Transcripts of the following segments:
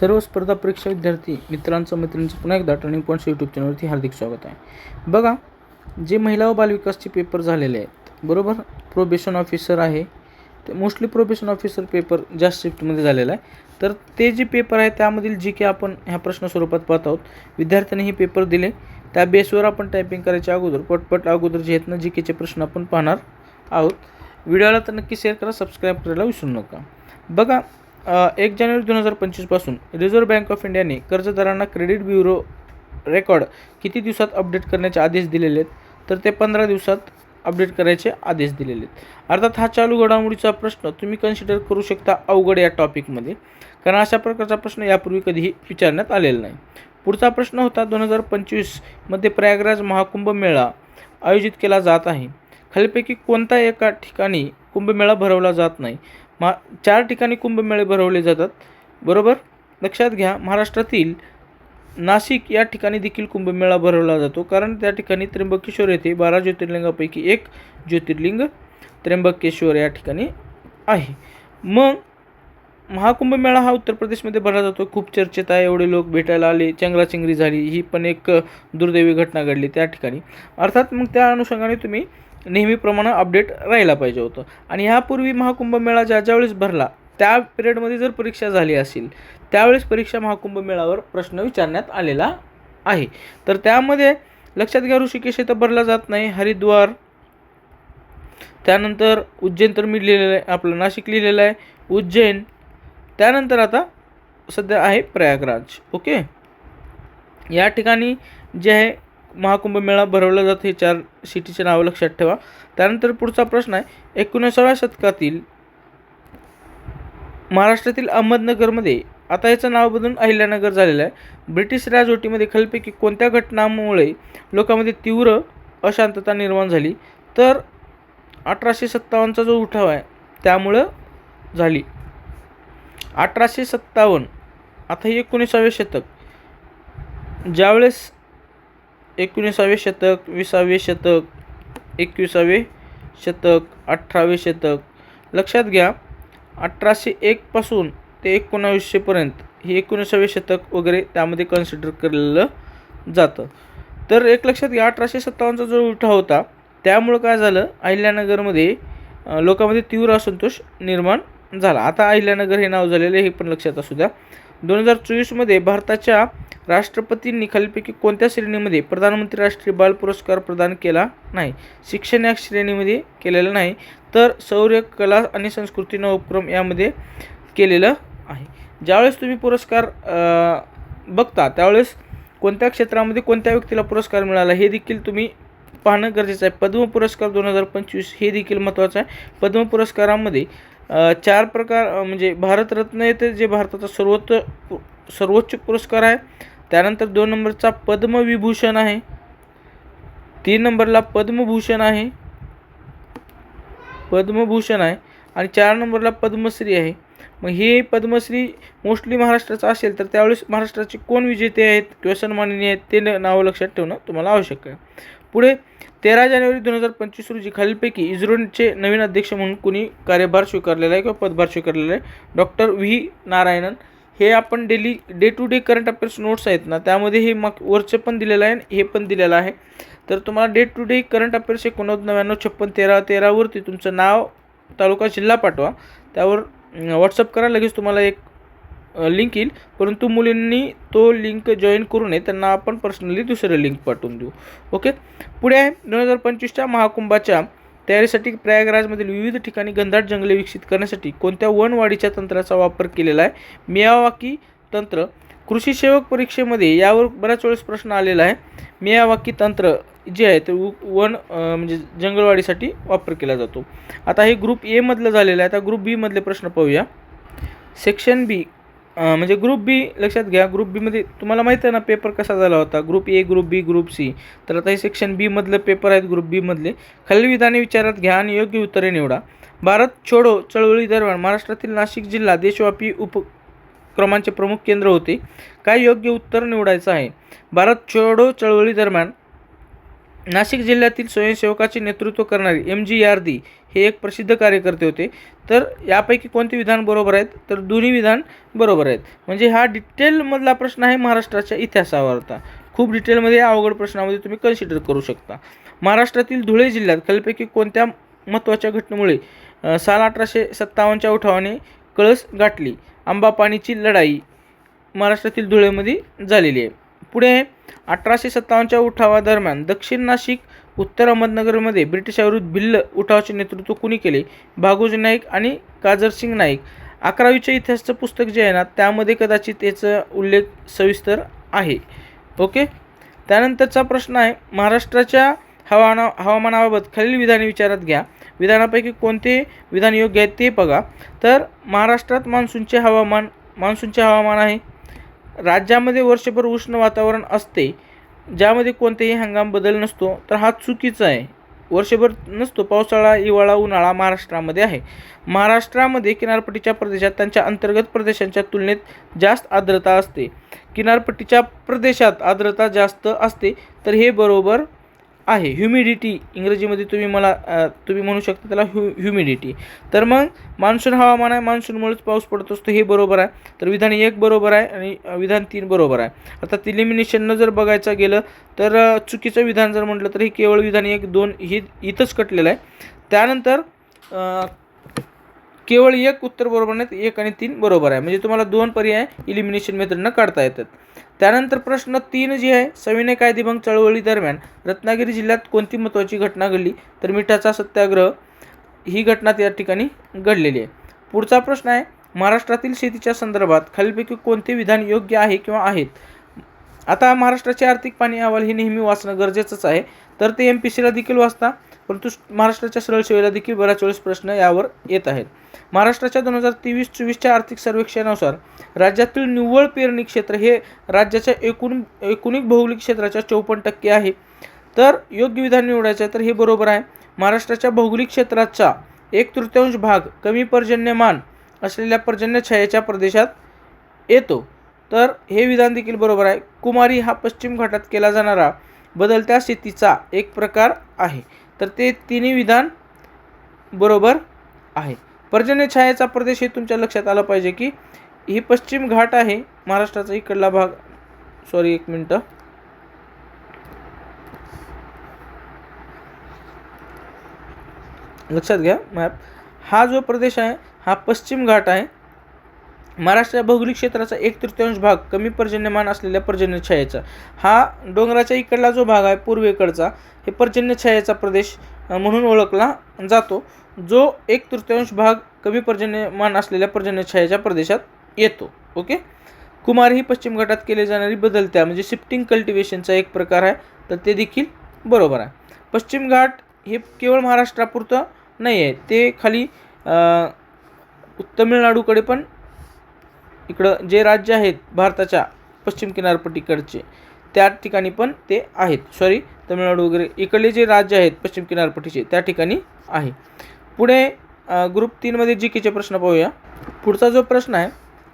सर्व स्पर्धा परीक्षा विद्यार्थी मित्रांचं मैत्रिणींचं पुन्हा एकदा टर्निंग पॉईंट्स यूट्यूब चॅनलवरती हार्दिक स्वागत आहे. बघा जे महिला व बालविकासचे पेपर झालेले आहेत बरोबर? प्रोबेशन ऑफिसर आहे. ते मोस्टली प्रोबेशन ऑफिसर पेपर जास्त शिफ्टमध्ये झालेला आहे. तर ते जे पेपर आहे त्यामधील जी की आपण ह्या प्रश्न स्वरूपात पाहत आहोत विद्यार्थ्यांनी हे पेपर दिले. त्या बेसवर आपण टायपिंग करायच्या अगोदर पटपट अगोदर जे आहेत ना जी केचे प्रश्न आपण पाहणार आहोत. व्हिडिओला तर नक्की शेअर करा सबस्क्राईब करायला विसरू नका. बघा एक जानेवारी दोन हजार पंचवीसपासून रिझर्व्ह बँक ऑफ इंडियाने कर्जदारांना क्रेडिट ब्युरो रेकॉर्ड किती दिवसात अपडेट करण्याचे आदेश दिलेले आहेत तर ते पंधरा दिवसात अपडेट करायचे आदेश दिलेले आहेत. अर्थात हा चालू घडामोडीचा प्रश्न तुम्ही कन्सिडर करू शकता अवघड या टॉपिकमध्ये कारण अशा प्रकारचा प्रश्न यापूर्वी कधीही विचारण्यात आलेला नाही. पुढचा प्रश्न होता दोन हजार पंचवीसमध्ये प्रयागराज महाकुंभ मेळा आयोजित केला जात आहे. खालीपैकी कोणता एका ठिकाणी कुंभमेळा भरवला जात नाही? मा चार ठिकाणी कुंभमेळे भरवले जातात. बरोबर? लक्षात घ्या महाराष्ट्रातील नाशिक या ठिकाणी देखील कुंभमेळा भरवला जातो. कारण त्या ठिकाणी त्र्यंबकेश्वर येथे बारा ज्योतिर्लिंगापैकी एक ज्योतिर्लिंग त्र्यंबकेश्वर या ठिकाणी आहे. मग महाकुंभमेळा हा उत्तर प्रदेशमध्ये भरला जातो. खूप चर्चेत आहे एवढे लोक भेटायला आले चंगराचिंगरी झाली ही पण एक दुर्दैवी घटना घडली त्या ठिकाणी. अर्थात मग त्या अनुषंगाने तुम्ही नेहमीप्रमाणे अपडेट राहिला पाहिजे होतं. आणि ह्यापूर्वी महाकुंभमेळा ज्या ज्यावेळेस भरला त्या पिरियडमध्ये जर परीक्षा झाली असेल त्यावेळेस परीक्षा महाकुंभमेळावर प्रश्न विचारण्यात आलेला आहे. तर त्यामध्ये लक्षात घ्या ऋषिकेश इथं भरला जात नाही हरिद्वार त्यानंतर उज्जैन तर मी लिहिलेलं आहे आपलं नाशिक लिहिलेलं आहे उज्जैन त्यानंतर आता सध्या आहे प्रयागराज ओके? या ठिकाणी जे आहे महाकुंभ मेळा भरवला जातो हे चार सिटीचे नावं लक्षात ठेवा. त्यानंतर पुढचा प्रश्न आहे एकोणीसाव्या शतकातील महाराष्ट्रातील अहमदनगरमध्ये आता याचं नाव बदलून अहिल्यानगर झालेलं आहे ब्रिटिश राजवटीमध्ये खालपैकी कोणत्या घटनामुळे लोकांमध्ये तीव्र अशांतता निर्माण झाली? तर अठराशे सत्तावन्नचा जो उठाव आहे त्यामुळं झाली. अठराशे सत्तावन्न आता हे एकोणीसावे शतक. ज्यावेळेस एकोणीसावे शतक विसावे शतक एकविसावे शतक अठरावे शतक. लक्षात घ्या अठराशे एकपासून ते एकोणावीसशेपर्यंत हे एकोणीसावे शतक वगैरे त्यामध्ये कन्सिडर केलेलं जातं. तर एक लक्षात घ्या अठराशे सत्तावन्नचा जो उठाव होता त्यामुळं काय झालं? अहिल्यानगरमध्ये लोकांमध्ये तीव्र असंतोष निर्माण झाला. आता अहिल्यानगर हे नाव झालेलं हे पण लक्षात असू द्या. दोन हजार चोवीसमध्ये भारताच्या राष्ट्रपतींनी खालीलपैकी कोणत्या श्रेणीमध्ये प्रधानमंत्री राष्ट्रीय बाल पुरस्कार प्रदान केला नाही? शिक्षण या श्रेणीमध्ये केलेलं नाही तर शौर्य कला आणि संस्कृती नवोपक्रम यामध्ये केलेलं आहे. ज्यावेळेस तुम्ही पुरस्कार बघता त्यावेळेस कोणत्या क्षेत्रामध्ये कोणत्या व्यक्तीला पुरस्कार मिळाला हे देखील तुम्ही पाहणं गरजेचं आहे. पद्म पुरस्कार दोन हजार पंचवीस हे देखील महत्त्वाचं आहे. पद्म पुरस्कारामध्ये चार प्रकार म्हणजे भारतरत्न येते जे भारताचा सर्वोच्च पु- सर्वोच्च पुरस्कार आहे त्यानंतर दोन नंबरचा पद्मविभूषण आहे. तीन नंबरला पद्मभूषण आहे. पद्मभूषण आहे. आणि चार नंबरला पद्मश्री आहे. मग हे पद्मश्री मोस्टली महाराष्ट्राचं असेल तर त्यावेळेस महाराष्ट्राचे कोण विजेते आहेत किंवा सन्माननीय आहेत ते नावं लक्षात ठेवणं तुम्हाला आवश्यक आहे. पुढे तेरा जानेवारी दोन हजार पंचवीस रोजी खालीलपैकी इस्रोचे नवीन अध्यक्ष म्हणून कुणी कार्यभार स्वीकारलेला आहे किंवा पदभार स्वीकारलेला आहे? डॉक्टर व्ही नारायणन हे आपण daily day to day current affairs notes आहेत ना त्यामध्ये हे मग वरचं पण दिलेलं आहे आणि हे पण दिलेलं आहे. तर तुम्हाला day to day current affairs एकोणनव्वद नव्याण्णव छप्पन तेरा तेरावरती तुमचं नाव तालुका जिल्हा पाठवा. त्यावर व्हॉट्सअप करा लगेच तुम्हाला एक लिंक येईल. परंतु मुलींनी तो लिंक जॉईन करू नये त्यांना आपण पर्सनली दुसरं लिंक पाठवून देऊ. ओके पुढे आहे दोन हजार पंचवीसच्या महाकुंभाच्या तयारीसाठी प्रयागराजमधील विविध ठिकाणी घनदाट जंगले विकसित करण्यासाठी कोणत्या वनवाढीच्या तंत्राचा वापर केलेला आहे? मियावाकी तंत्र. कृषी सेवक परीक्षेमध्ये यावर बऱ्याच वेळेस प्रश्न आलेला आहे. मियावाकी तंत्र जे आहे ते वन म्हणजे जंगलवाढीसाठी वापर केला जातो. आता हे ग्रुप एमधलं झालेलं आहे. आता ग्रुप बीमधले प्रश्न पाहूया. सेक्शन बी म्हणजे ग्रुप बी लक्षात घ्या ग्रुप बीमध्ये तुम्हाला माहीत आहे ना पेपर कसा झाला होता? Group A group B group C तर आता हे सेक्शन बीमधलं पेपर आहेत ग्रुप बीमधले खालील विधाने विचारात घ्या आणि योग्य उत्तरे निवडा. भारत छोडो चळवळी दरम्यान महाराष्ट्रातील नाशिक जिल्हा देशव्यापी उपक्रमांचे प्रमुख केंद्र होते. काय योग्य उत्तर निवडायचं आहे? भारत छोडो चळवळी दरम्यान नाशिक जिल्ह्यातील स्वयंसेवकाचे नेतृत्व करणारे एम जी यार्दी हे एक प्रसिद्ध कार्यकर्ते होते. तर यापैकी कोणते विधान बरोबर आहेत? तर दोन्ही विधान बरोबर आहेत. म्हणजे हा डिटेलमधला प्रश्न आहे महाराष्ट्राच्या इतिहासावरता खूप डिटेलमध्ये या अवघड प्रश्नामध्ये तुम्ही कन्सिडर करू शकता. महाराष्ट्रातील धुळे जिल्ह्यात खालीलपैकी कोणत्या महत्त्वाच्या घटनेमुळे साल अठराशे सत्तावन्नच्या उठावाने कळस गाठली? आंबापाणीची लढाई महाराष्ट्रातील धुळेमध्ये झालेली आहे. पुढे अठराशे सत्तावन्नच्या उठावादरम्यान दक्षिण नाशिक उत्तर अहमदनगरमध्ये ब्रिटिशाविरुद्ध भिल्ल उठावाचे नेतृत्व कुणी केले? भागोजी नाईक आणि काजरसिंग नाईक. अकरावीच्या इतिहासाचं पुस्तक जे आहे ना त्यामध्ये कदाचित याचं उल्लेख सविस्तर आहे. ओके? त्यानंतरचा प्रश्न आहे महाराष्ट्राच्या हवाना हवामानाबाबत खालील विधाने विचारात घ्या. विधानापैकी कोणते विधान योग्य आहे ते बघा. तर महाराष्ट्रात मान्सूनचे हवामान मान्सूनचे हवामान आहे. राज्यामध्ये वर्षभर उष्ण वातावरण असते ज्यामध्ये कोणतेही हंगाम बदल नसतो तर हा चुकीचा आहे. वर्षभर नसतो पावसाळा हिवाळा उन्हाळा महाराष्ट्रामध्ये आहे. महाराष्ट्रामध्ये किनारपट्टीच्या प्रदेशात त्यांच्या अंतर्गत प्रदेशांच्या तुलनेत जास्त आर्द्रता असते. किनारपट्टीच्या प्रदेशात आर्द्रता जास्त असते तर हे बरोबर आहे. ह्युमिडिटी इंग्रजीमध्ये तुम्ही मला तुम्ही म्हणू शकता त्याला ह्यु ह्युमिडिटी तर मग मान्सून हवामान आहे. मान्सूनमुळेच पाऊस पडत असतो. हे बरोबर आहे. तर विधान एक बरोबर आहे आणि विधान तीन बरोबर आहे. अर्थात इलिमिनेशननं जर बघायचं गेलं तर चुकीचं विधान जर म्हटलं तर हे केवळ विधान एक दोन ही इथंच कटलेलं आहे. त्यानंतर केवळ एक उत्तर बरोबर नाहीत एक आणि तीन बरोबर आहे. म्हणजे तुम्हाला दोन पर्याय इलिमिनेशन मेथडनं काढता येतात. त्यानंतर प्रश्न तीन जी आहे सविनय कायदेभंग चळवळी दरम्यान रत्नागिरी जिल्ह्यात कोणती महत्त्वाची घटना घडली? तर मिठाचा सत्याग्रह ही घटना त्या ठिकाणी घडलेली आहे. पुढचा प्रश्न आहे महाराष्ट्रातील शेतीच्या संदर्भात खालीलपैकी कोणते विधान योग्य आहे किंवा आहेत? आता महाराष्ट्राचे आर्थिक पाणी अहवाल हे नेहमी वाचणं गरजेचंच आहे. तर ते एम पी सीला देखील वाचता. परंतु महाराष्ट्राच्या सरळ सेवेला देखील बऱ्याच वेळेस प्रश्न यावर येत आहेत. महाराष्ट्राच्या दोन हजार तेवीस चोवीसच्या आर्थिक सर्वेक्षणानुसार राज्यातील निव्वळ पेरणी क्षेत्र हे राज्याच्या एकूण एकूणिक भौगोलिक क्षेत्राच्या चौपन्न टक्के आहे. तर योग्य विधान निवडायचं आहे तर हे बरोबर आहे. महाराष्ट्राच्या भौगोलिक क्षेत्राचा एक तृतीयांश भाग कमी पर्जन्यमान असलेल्या पर्जन्यछायेच्या प्रदेशात येतो. तर हे विधान देखील बरोबर आहे. कुमारी हा पश्चिम घाटात केला जाणारा बदलत्या शेतीचा एक प्रकार आहे. तर ते तिन्ही विधान बरोबर आहे. पर्जन्यछायेचा प्रदेश हे तुमच्या लक्षात आला पाहिजे की ही पश्चिम घाट आहे महाराष्ट्राचा इकडला भाग सॉरी एक मिनटं. लक्षात घ्या मॅप. हा जो प्रदेश आहे हा पश्चिम घाट आहे महाराष्ट्र भौगोलिक क्षेत्राचा एक तृतीयांश भाग कमी पर्जन्यमान असलेल्या पर्जन्य छायेचा. हा डोंगराच्या इकडला जो भाग आहे पूर्वेकडचा हे पर्जन्य छायेचा प्रदेश म्हणून ओळखला जातो. जो एक तृतीयांश भाग कमी पर्जन्यमान असलेल्या पर्जन्य छायेच्या प्रदेशात येतो. ओके? कुमार ही पश्चिम घाटात केली जाणारी बदलत्या म्हणजे शिफ्टिंग कल्टिवेशनचा एक प्रकार आहे तर ते देखील बरोबर आहे. पश्चिम घाट हे केवळ महाराष्ट्रापुरतं नाही आहे ते खाली तमिळनाडूकडे पण इकडं जे राज्य आहेत भारताच्या पश्चिम किनारपट्टीकडचे त्या ठिकाणी पण ते आहेत. सॉरी तमिळनाडू वगैरे इकडले जे राज्य आहेत पश्चिम किनारपट्टीचे त्या ठिकाणी आहे. पुढे ग्रुप तीनमध्ये जी केचे प्रश्न पाहूया. पुढचा जो प्रश्न आहे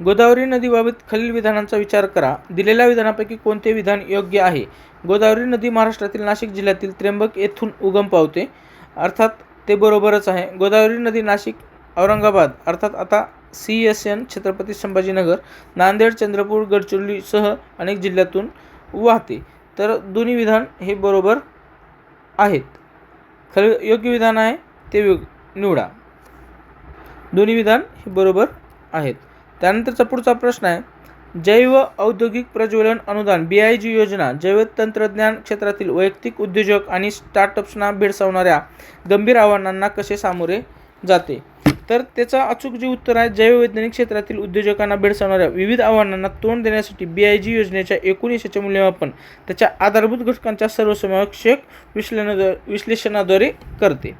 गोदावरी नदीबाबत खालील विधानांचा विचार करा. दिलेल्या विधानापैकी कोणते विधान योग्य आहे? गोदावरी नदी महाराष्ट्रातील नाशिक जिल्ह्यातील त्र्यंबक येथून उगम पावते. अर्थात ते बरोबरच आहे. गोदावरी नदी नाशिक औरंगाबाद अर्थात आता C S N Chhatrapati Sambhajinagar Nanded Chandrapur गडचिरोलीसह अनेक जिल्ह्यातून वाहते. तर दोन्ही विधान हे बरोबर आहेत. खरं योग्य विधान आहे ते निवडा. दोन्ही विधान हे बरोबर आहेत. त्यानंतरचा पुढचा प्रश्न आहे जैव औद्योगिक प्रज्वलन अनुदान बी आय जी योजना जैव तंत्रज्ञान क्षेत्रातील वैयक्तिक उद्योजक आणि स्टार्टअप्सना भेडसावणाऱ्या गंभीर आव्हानांना कसे सामोरे जाते? तर त्याचं अचूक जे उत्तर आहे जैववैज्ञानिक क्षेत्रातील उद्योजकांना भेडसावणाऱ्या विविध आव्हानांना तोंड देण्यासाठी बी आय जी योजनेच्या एकूण यशाचे मूल्यमापन त्याच्या आधारभूत घटकांच्या सर्वसमावेक्षक विश्लेषणा विश्लेषणाद्वारे करते.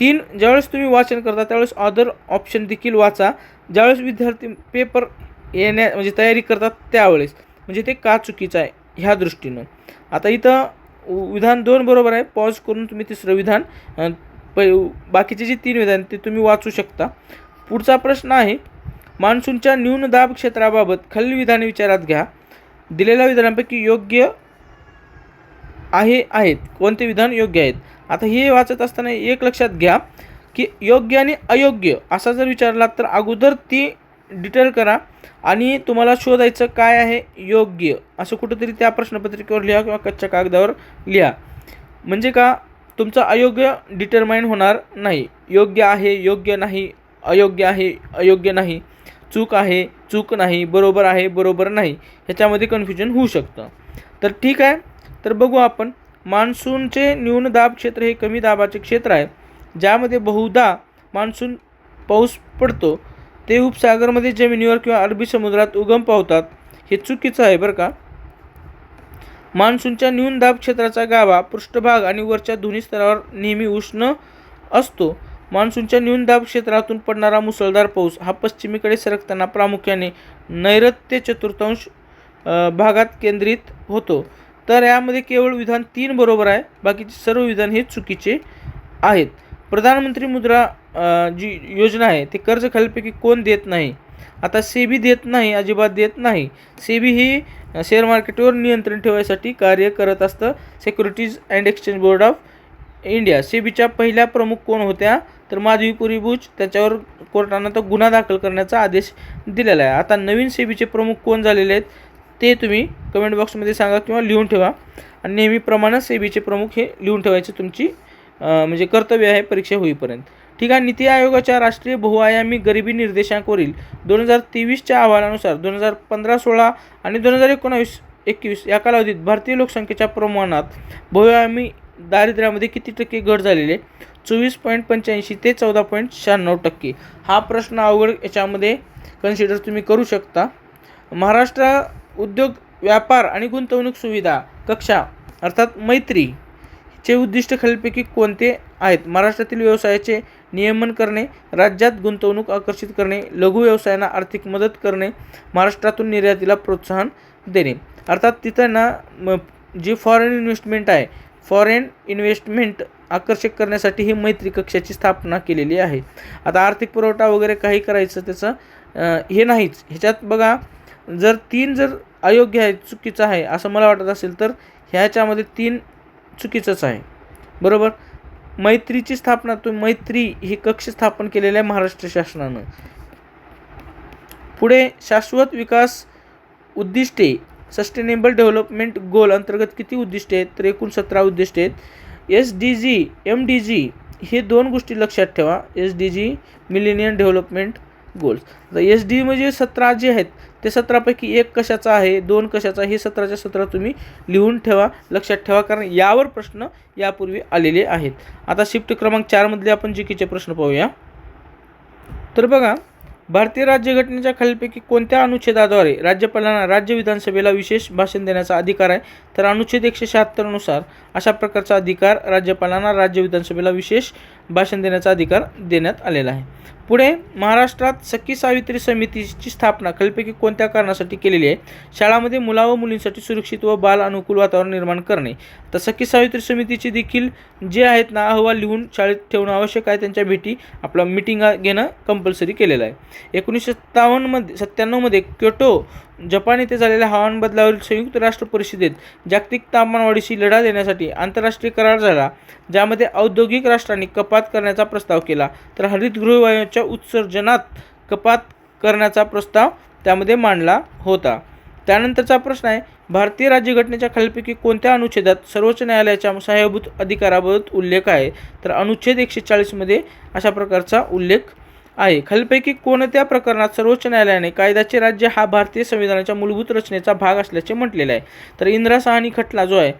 तीन ज्यावेळेस तुम्ही वाचन करता त्यावेळेस ऑदर ऑप्शन देखील वाचा. ज्यावेळेस विद्यार्थी पेपर येण्या म्हणजे तयारी करतात त्यावेळेस. म्हणजे ते का चुकीचं आहे ह्या दृष्टीनं. आता इथं विधान दोन बरोबर आहे. पॉज करून तुम्ही तिसरं विधान प बाकीचे जे तीन विधान ते तुम्ही वाचू शकता. पुढचा प्रश्न आहे मान्सूनच्या न्यून दाब क्षेत्राबाबत खालील विधाने विचारात घ्या. दिलेल्या विधानांपैकी योग्य आहे आहेत. कोणते विधान योग्य आहेत? आता हे वाचत असताना एक लक्षात घ्या की योग्य आणि अयोग्य असा जर विचारला तर अगोदर ती डिटेल करा आणि तुम्हाला शोधायचं काय आहे? योग्य. असं कुठंतरी त्या प्रश्नपत्रिकेवर लिहा किंवा कच्च्या कागदावर लिहा. म्हणजे का? तुमचं अयोग्य डिटरमाइन होणार नाही. योग्य आहे योग्य नाही अयोग्य आहे अयोग्य नाही चूक आहे चूक नाही बरोबर आहे बरोबर नाही ह्याच्यामध्ये कन्फ्युजन होऊ शकतं. तर ठीक आहे. तर बघू आपण. मान्सूनचे न्यून दाब क्षेत्र हे कमी दाबाचे क्षेत्र आहे. ज्यामध्ये बहुधा मान्सून पाऊस पडतो. ते उपसागरमध्ये जमिनीवर किंवा अरबी समुद्रात उगम पावतात. हे चुकीचं आहे बरं का? मान्सूनच्या न्यून दाब क्षेत्राचा गाभा पृष्ठभाग आणि वरच्या दोन्ही स्तरावर नेहमी उष्ण असतो. मान्सूनच्या न्यून दाब क्षेत्रातून पडणारा मुसळधार पाऊस हा पश्चिमेकडे सरकताना प्रामुख्याने नैऋत्य चतुर्थांश भागात केंद्रित होतो. तर यामध्ये केवळ विधान तीन बरोबर आहे बाकीचे सर्व विधान हे चुकीचे आहेत. प्रधानमंत्री मुद्रा जी योजना आहे ते कर्ज खालीपैकी कोण देत नाही? आता सेबी देत नाही अजिबात देत नाही. सेबी ही शेअर मार्केटवर नियंत्रण ठेवायसाठी कार्य करत असतं. Securities and exchange board of India सेबीच्या पहिल्या प्रमुख कोण होत्या? तर माधवीपुरी बुच त्याच्यावर कोर्टानं तर गुन्हा दाखल करण्याचा आदेश दिलेला आहे. आता नवीन सेबीचे प्रमुख कोण झालेले आहेत ते तुम्ही कमेंट बॉक्समध्ये सांगा किंवा लिहून ठेवा. आणि नेहमीप्रमाणे सेबीचे प्रमुख हे लिहून ठेवायचे तुमची म्हणजे कर्तव्य आहे परीक्षा होईपर्यंत. ठीक आहे नीती आयोगाच्या राष्ट्रीय बहुआयामी गरिबी निर्देशांकवरील दोन हजार तेवीसच्या अहवालानुसार दोन हजार पंधरा सोळा आणि दोन हजार एकोणावीस एकवीस या कालावधीत भारतीय लोकसंख्येच्या प्रमाणात बहुआयामी दारिद्र्यामध्ये किती टक्के घट झालेले आहे? चोवीस पॉईंट पंच्याऐंशी ते चौदा पॉईंट शहाण्णव टक्के. हा प्रश्न अवघड याच्यामध्ये कन्सिडर तुम्ही करू शकता. महाराष्ट्र उद्योग व्यापार आणि गुंतवणूक सुविधा कक्षा अर्थात मैत्री चे उद्दिष्ट खालीलपैकी कोणते आहेत? महाराष्ट्रातील व्यवसायाचे नियमन करणे राज्यात गुंतवणूक आकर्षित करणे लघु व्यवसायांना आर्थिक मदत करणे महाराष्ट्रातून निर्यातीला प्रोत्साहन देणे. अर्थात तिथं ना जी फॉरेन इन्व्हेस्टमेंट आहे फॉरेन इन्व्हेस्टमेंट आकर्षित करण्यासाठी ही मैत्री कक्षाची स्थापना केलेली आहे. आता आर्थिक पुरवठा वगैरे काही करायचं त्याचं हे नाहीच. ह्याच्यात बघा जर तीन जर अयोग्य आहे चुकीचं आहे असं मला वाटत असेल तर ह्याच्यामध्ये तीन चुकीचंच आहे. बरोबर? मैत्रीची स्थापना तो मैत्री ही कक्ष स्थापन केलेलं आहे महाराष्ट्र शासनानं. पुढे शाश्वत विकास उद्दिष्टे सस्टेनेबल डेव्हलपमेंट गोल अंतर्गत किती उद्दिष्टे आहेत? तर एकूण सतरा उद्दिष्टे आहेत. S D G M D G हे दोन गोष्टी लक्षात ठेवा. S D G millennium development goals तर एस डी म्हणजे सतरा जे आहेत ते सत्रापैकी एक कशाचा आहे दोन कशाचा हे सत्राच्या सत्रात तुम्ही लिहून ठेवा लक्षात ठेवा कारण यावर प्रश्न यापूर्वी आलेले आहेत. आता शिफ्ट क्रमांक चारमधले आपण जी कीचे प्रश्न पाहूया. तर बघा भारतीय राज्यघटनेच्या खालीलपैकी कोणत्या अनुच्छेदाद्वारे राज्यपालांना राज्य विधानसभेला विशेष भाषण देण्याचा अधिकार आहे? तर अनुच्छेद एकशे शहात्तरनुसार अशा प्रकारचा अधिकार राज्यपालांना राज्य विधानसभेला विशेष भाषण देण्याचा अधिकार देण्यात आलेला आहे. पुढे महाराष्ट्रात सखी सावित्री समितीची स्थापना खालीलपैकी कोणत्या कारणासाठी केलेली आहे? शाळामध्ये मुला व मुलींसाठी सुरक्षित व बाल अनुकूल वातावरण निर्माण करणे. तर सखी सावित्री समितीची देखील जे आहेत ना अहवाल लिहून शाळेत ठेवणं आवश्यक आहे. त्यांच्या भेटी आपला मिटिंग घेणं कंपल्सरी केलेलं आहे. एकोणीसशे सत्तावन्नमध्ये सत्त्याण्णवमध्ये क्योटो जपान येथे झालेल्या हवामान बदलावरील संयुक्त राष्ट्र परिषदेत जागतिक तापमानवाढीशी लढा देण्यासाठी आंतरराष्ट्रीय करार झाला ज्यामध्ये औद्योगिक राष्ट्रांनी कपात करण्याचा प्रस्ताव केला. तर हरितगृह वायूच्या उत्सर्जनात कपात करण्याचा प्रस्ताव त्यामध्ये मांडला होता. त्यानंतरचा प्रश्न आहे भारतीय राज्यघटनेच्या खालीलपैकी कोणत्या अनुच्छेदात सर्वोच्च न्यायालयाच्या सहाय्यभूत अधिकाराबाबत उल्लेख आहे? तर अनुच्छेद एकशे चाळीसमध्ये अशा प्रकारचा उल्लेख आहे. खालीलपैकी कोणत्या प्रकरणात सर्वोच्च न्यायालयाने कायद्याचे राज्य हा भारतीय संविधानाच्या मूलभूत रचनेचा भाग असल्याचे म्हटलेलं आहे? तर इंदिरा साहनी खटला जो आहे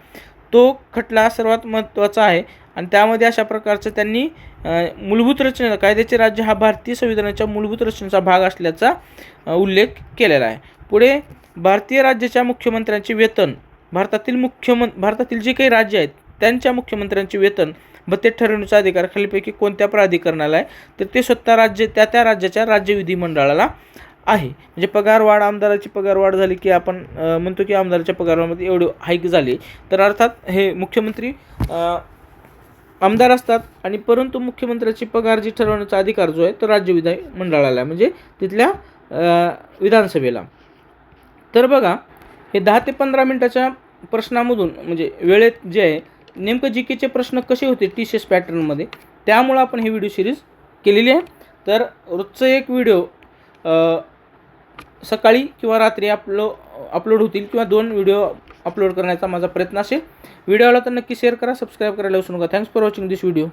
तो खटला सर्वात महत्त्वाचा आहे. आणि त्यामध्ये अशा प्रकारचं त्यांनी मूलभूत रचना कायद्याचे राज्य हा भारतीय संविधानाच्या मूलभूत रचनेचा भाग असल्याचा उल्लेख केलेला आहे. पुढे भारतीय राज्याच्या मुख्यमंत्र्यांचे वेतन. भारतातील मुख्यमं भारतातील जे काही राज्य आहेत त्यांच्या मुख्यमंत्र्यांचे वेतन भत्ते ठरवण्याचा अधिकार खालीपैकी कोणत्या प्राधिकरणाला आहे तर ते स्वतः राज्य त्या त्या राज्याच्या राज्य विधिमंडळाला आहे. म्हणजे पगारवाढ आमदाराची पगारवाढ झाली की आपण म्हणतो की आमदाराच्या पगारवाढमध्ये एवढी हाईक झाली. तर अर्थात हे मुख्यमंत्री आमदार असतात आणि परंतु मुख्यमंत्र्याची पगार जी ठरवण्याचा अधिकार जो आहे तो राज्य विधान मंडळाला म्हणजे तिथल्या विधानसभेला. तर बघा हे दहा ते पंधरा मिनटाच्या प्रश्नामधून म्हणजे वेळेत जे आहे नेमकं जी केचे प्रश्न कसे होते टी सी एस पॅटर्नमध्ये त्यामुळं आपण ही व्हिडिओ सिरीज केलेली आहे. तर रोजचं एक व्हिडिओ सकाळी किंवा रात्री अपलो अपलोड होतील किंवा दोन व्हिडिओ अपलोड करण्याचा माझा प्रयत्न असेल. व्हिडिओला तर नक्की शेअर करा सबस्क्राईब करायला विसरू नका. Thanks for watching this video